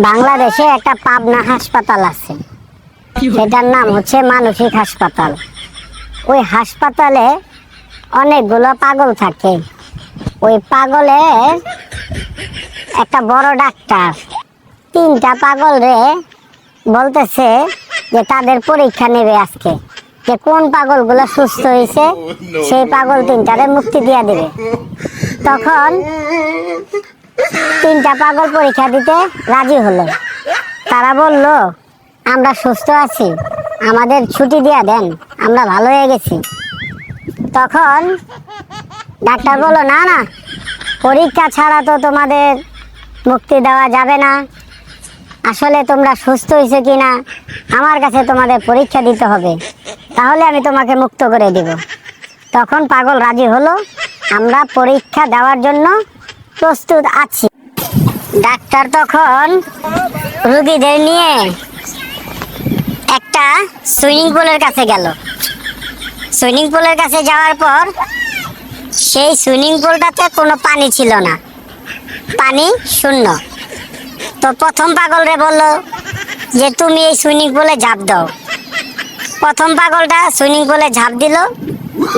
বাংলাদেশে একটা পাবনা হাসপাতাল আছে। সেটার নাম হচ্ছে মানসিক হাসপাতাল। ওই হাসপাতালে অনেকগুলো পাগল থাকে। ওই পাগলের একটা বড় ডাক্তার। তিনটা পাগল রে বলতেছে যে তাদের পরীক্ষা নেবে আজকে। যে কোন পাগলগুলো সুস্থ হয়েছে সেই পাগল তিনটারে মুক্তি দিয়ে দেবে। তখন তিনটা পাগল পরীক্ষা দিতে রাজি হলো। তারা বলল, আমরা সুস্থ আছি, আমাদের ছুটি দিয়া দেন, আমরা ভালো হয়ে গেছি। তখন ডাক্তার বলল, না না, পরীক্ষা ছাড়া তো তোমাদের মুক্তি দেওয়া যাবে না। আসলে তোমরা সুস্থ হয়েছে কি না আমার কাছে তোমাদের পরীক্ষা দিতে হবে। তাহলে আমি তোমাকে মুক্ত করে দিব। তখন পাগল রাজি হলো, আমরা পরীক্ষা দেওয়ার জন্য প্রস্তুত আছি। ডাক্তার তখন রুগীদের নিয়ে একটা সুইমিং পুলের কাছে গেল। সুইমিং পুলের কাছে যাওয়ার পর সেই সুইমিং পুলটাতে কোনো পানি ছিল না। পানি শূন্য। তো প্রথম পাগলরে বলল যে, তুমি এই সুইমিং পুলে ঝাঁপ দাও। প্রথম পাগলটা সুইমিং পুলে ঝাঁপ দিল।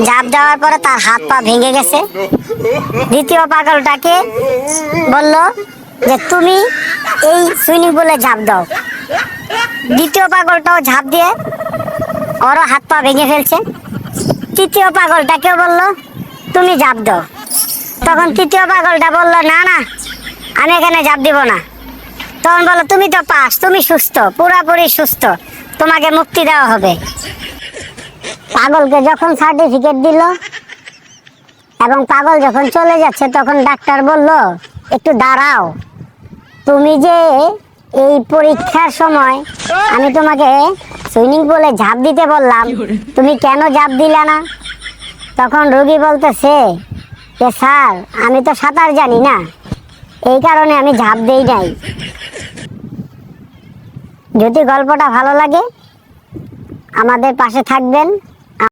ঝাঁপ দেওয়ার পরে তার হাত পা ভেঙে গেছে। দ্বিতীয় পাগলটাকে বলল যে, তুমি এই সুইমিং পুলে ঝাঁপ দাও। দ্বিতীয় পাগলটাও ঝাঁপ দিয়ে ওরও হাত পা ভেঙে ফেলছে। তৃতীয় পাগলটাকেও বলল, তুমি ঝাঁপ দাও। তখন তৃতীয় পাগলটা বলল, না না, আমি এখানে ঝাঁপ দিব না। তখন বলল, তুমি তো পাস, তুমি সুস্থ, পুরাপুরি সুস্থ, তোমাকে মুক্তি দেওয়া হবে। পাগলকে যখন সার্টিফিকেট দিল এবং পাগল যখন চলে যাচ্ছে তখন ডাক্তার বলল একটু দাঁড়াও। তুমি যে এই পরীক্ষার সময় আমি তোমাকে সুইমিং পুলে ঝাঁপ দিতে বললাম তুমি কেন ঝাঁপ দিলে না? তখন রোগী বলতেছে যে স্যার আমি তো সাঁতার জানি না। এই কারণে আমি ঝাঁপ দিই নাই। যদি গল্পটা ভালো লাগে আমাদের পাশে থাকবেন।